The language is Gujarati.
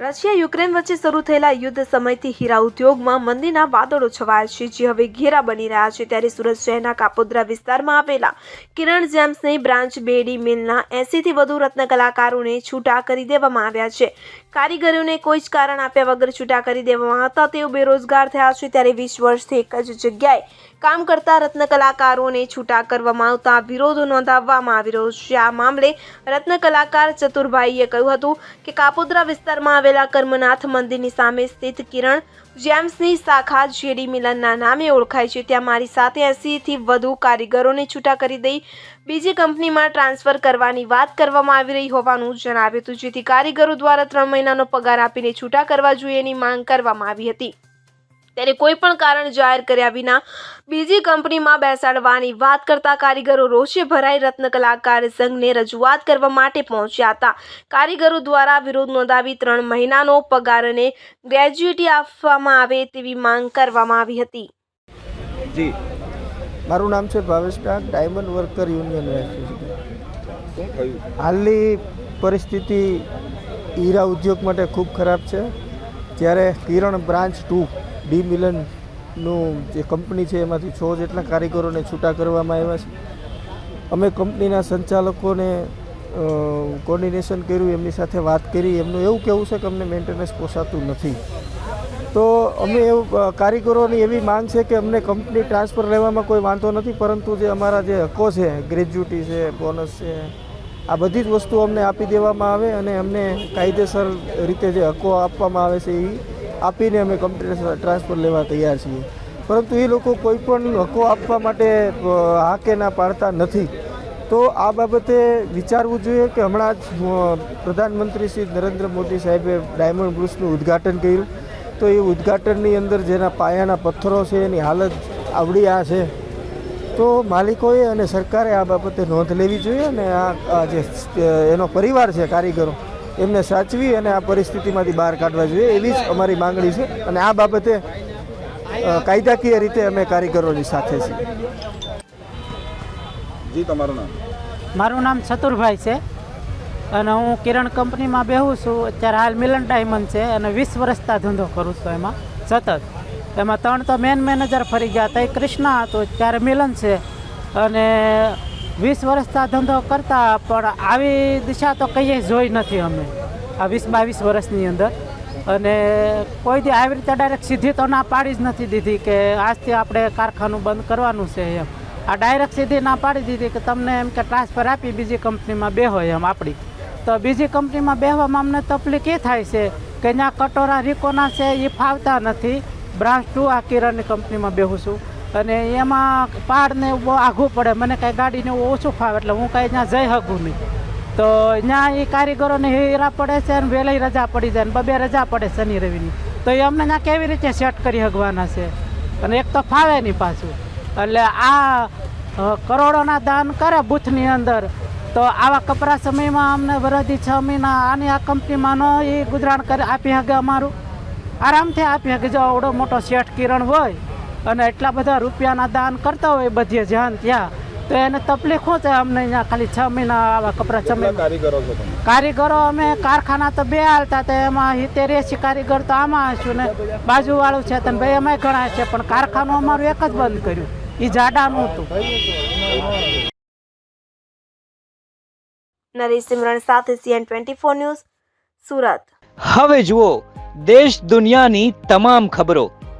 રશિયા યુક્રેન વચ્ચે શરૂ થયેલા યુદ્ધ સમયથી હીરા ઉદ્યોગમાં મંદીના વાદળો છવાયા છે, જે હવે ઘેરા બની રહ્યા છે. ત્યારે સુરત શહેરના કાપોદ્રા વિસ્તારમાં આવેલા કિરણ જેમ્સની બ્રાન્ચ બેડી મિલના એંસીથી વધુ રત્ન કલાકારોને છૂટા કરી દેવામાં આવ્યા છે. કારીગરોને કોઈ જ કારણ આપ્યા વગર છૂટા કરી દેવામાં હતા તેઓ બેરોજગાર થયા છે. ત્યારે વીસ વર્ષથી એક જ જગ્યાએ કામ કરતા રત્ન કલાકારોને છૂટા કરવામાં આવતા વિરોધ નોંધાવવામાં આવી રહ્યો છે. આ મામલે રત્ન કલાકાર ચતુરભાઈએ કહ્યું હતું કે કાપોદ્રા વિસ્તારમાં આવેલા કર્મનાથ મંદિરની સામે સ્થિત કિરણ જેમ્સની શાખા જેડી મિલનના નામે ઓળખાય છે. ત્યાં મારી સાથે એંસીથી વધુ કારીગરોને છૂટા કરી દઈ બીજી કંપનીમાં ટ્રાન્સફર કરવાની વાત કરવામાં આવી રહી હોવાનું જણાવ્યું હતું, જેથી કારીગરો દ્વારા ત્રણ મહિનાનો પગાર આપીને છૂટા કરવા જોઈએની માંગ કરવામાં આવી હતી. ત્યારે કોઈ પણ કારણ જાહેર કર્યા વિના બીજી કંપનીમાં બેસાડવાની વાત કરતા કારીગરો રોષે ભરાઈ રત્ન કલાકાર સંઘને રજૂઆત કરવા માટે પહોંચ્યા હતા. કારીગરો દ્વારા વિરોધ નોંધાવી ત્રણ મહિનાનો પગાર અને ગ્રેજ્યુટી આપવામાં આવે તેવી માંગ કરવામાં આવી હતી. જી. મારું નામ છે ભાવેશ ડાક ડાયમંડ વર્કર યુનિયન હાલની પરિસ્થિતિ હીરા ઉદ્યોગ માટે ખૂબ ખરાબ છે. જ્યારે કિરણ બ્રાન્ચ ટુ ડી મિલનનું જે કંપની છે, એમાંથી છ જેટલા કારીગરોને છૂટા કરવામાં આવ્યા છે. અમે કંપનીના સંચાલકોને કોર્ડિનેશન કર્યું, એમની સાથે વાત કરી. એમનું એવું કહેવું છે કે અમને મેન્ટેનન્સ પોસાતું નથી. તો અમે એવું કારીગરોની એવી માંગ છે કે અમને કંપની ટ્રાન્સફર લેવામાં કોઈ વાંધો નથી, પરંતુ જે અમારા જે હકો છે ગ્રેજ્યુટી છે બોનસ છે, આ બધી જ વસ્તુઓ અમને આપી દેવામાં આવે અને અમને કાયદેસર રીતે જે હકો આપવામાં આવે છે એ આપીને અમે કંપની ટ્રાન્સફર લેવા તૈયાર છીએ. પરંતુ એ લોકો કોઈ પણ હકો આપવા માટે હા કે ના પાડતા નથી. તો આ બાબતે વિચારવું જોઈએ કે હમણાં જ પ્રધાનમંત્રી શ્રી નરેન્દ્ર મોદી સાહેબે ડાયમંડ બ્રુસનું ઉદ્ઘાટન કર્યું. તો એ ઉદ્ઘાટનની અંદર જેના પાયાના પથ્થરો છે, એની હાલત આવડી આ છે. તો માલિકોએ અને સરકારે આ બાબતે નોંધ લેવી જોઈએ અને આ જે એનો પરિવાર છે, કારીગરો એમને સાચવી અને આ પરિસ્થિતિમાંથી બહાર કાઢવા જોઈએ એવી જ અમારી માંગણી છે. અને આ બાબતે કાયદાકીય રીતે અમે કારીગરોની સાથે છીએ. જી તમારું નામ? મારું નામ ચતુરભાઈ છે અને હું કિરણ કંપનીમાં બેહું છું. અત્યારે હાલ મિલન ડાયમંડ છે અને વીસ વર્ષતા ધંધો કરું છું એમાં સતત. એમાં ત્રણ તો મેન મેનેજર ફરી ગયા. હતા એ કૃષ્ણા હતો ત્યારે મિલન છે. અને વીસ વર્ષના ધંધો કરતા, પણ આવી દિશા તો કહીએ જોઈ નથી અમે. આ વીસ બાવીસ વર્ષની અંદર. અને કોઈ દી આવી રીતે ડાયરેક્ટ સીધી તો ના પાડી જ નથી દીધી કે આજથી આપણે કારખાનું બંધ કરવાનું છે એમ. આ ડાયરેક્ટ સીધી ના પાડી દીધી કે તમને એમ કે ટ્રાન્સફર આપી બીજી કંપનીમાં બેહો એમ આપણી. તો બીજી કંપનીમાં બેહવામાં અમને તકલીફ એ થાય છે કે ત્યાં કટોરા રીકોના છે એ ફાવતા નથી. બ્રાન્ચ ટુ આ કિરણની કંપનીમાં બેહું છું. અને એમાં પહાડને બહુ આઘું પડે. મને કાંઈ ગાડીને ઓછું ફાવે એટલે હું કાંઈ ત્યાં જઈ શકું નહીં. તો ત્યાં એ કારીગરોને હેરા પડે છે અને વહેલી રજા પડી જાય ને બબે રજા પડે શનિ રવિની. તો એ અમને ત્યાં કેવી રીતે સેટ કરી શકવાના છે? અને એક તો ફાવે નહીં પાછું. એટલે આ કરોડોના દાન કરે બૂથની અંદર. તો આવા કપરા સમયમાં અમને વરદી છ મહિના આની આ કંપનીમાં નો એ ગુજરાન કરી આપી શકે અમારું. આરામથી આપી શકે. જો આવડો મોટો શેઠ કિરણ હોય અને એટલા બધા રૂપિયાના દાન કરતા હોય બધે જ્યાં ત્યાં તો એને તકલીફ શું છે અમને અહીંયા ખાલી છ મહિના આવા કપડાં છ મહિના કારીગરો કારીગરો અમે કારખાના તો બે હાલતા તો એમાં હિતેર એસી કારીગર તો આમાં હશું ને બાજુવાળું છે તને ભાઈ એમાંય ઘણા છે પણ કારખાનું અમારું એક જ બંધ કર્યું એ જાડાનું હતું. નરેશ સિમરણ સાથે CN twenty four news Surat. હવે જુઓ દેશ દુનિયાની તમામ ખબરો.